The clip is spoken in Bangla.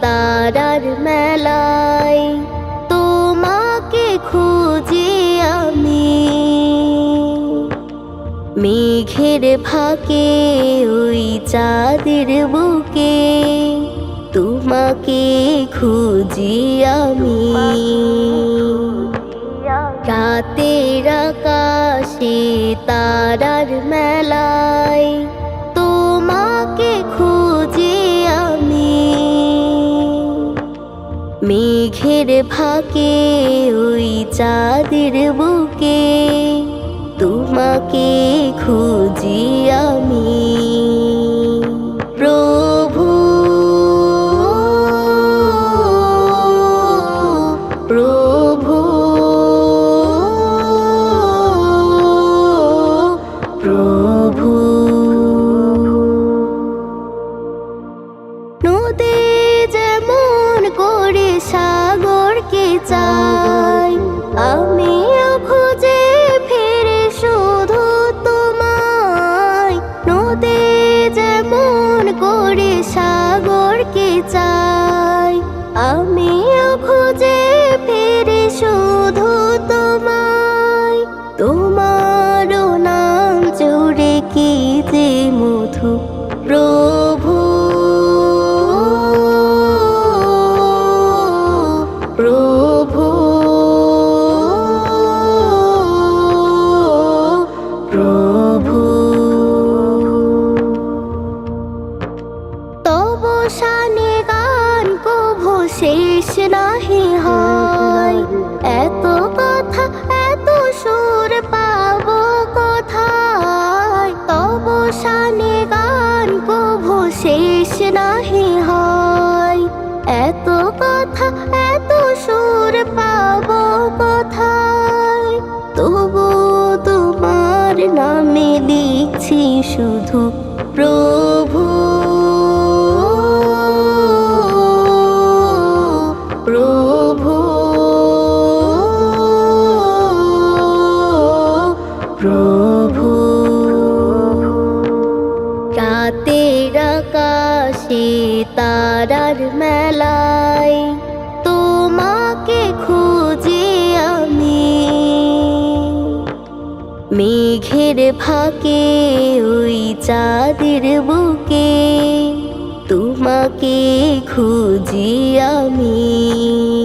তারার মেলায় তোমাকে খুঁজি আমি। মেঘের ফাঁকে ওই চাঁদের বুকে তোমাকে খুঁজি আমি। রাতের আকাশে তারার মেলায় মেঘের ফাঁকে ওই চাঁদের বুকে। তোমাকে খুঁজি আমি 走。শেষ নাহি হয়। এত কথা, এত সুর পাব কোথায়? তব শানে গান কভু শেষ নাহি হয়। এত কথা, এত সুর পাব কোথায়? তবু তোমার নামে লিখছি শুধু প্রভু প্রভু। রাতের আকাশে তারার মেলায় তোমাকে খুঁজে আমি। মেঘের ফাঁকে ওই চাঁদের বুকে তোমাকে খুঁজি আমি।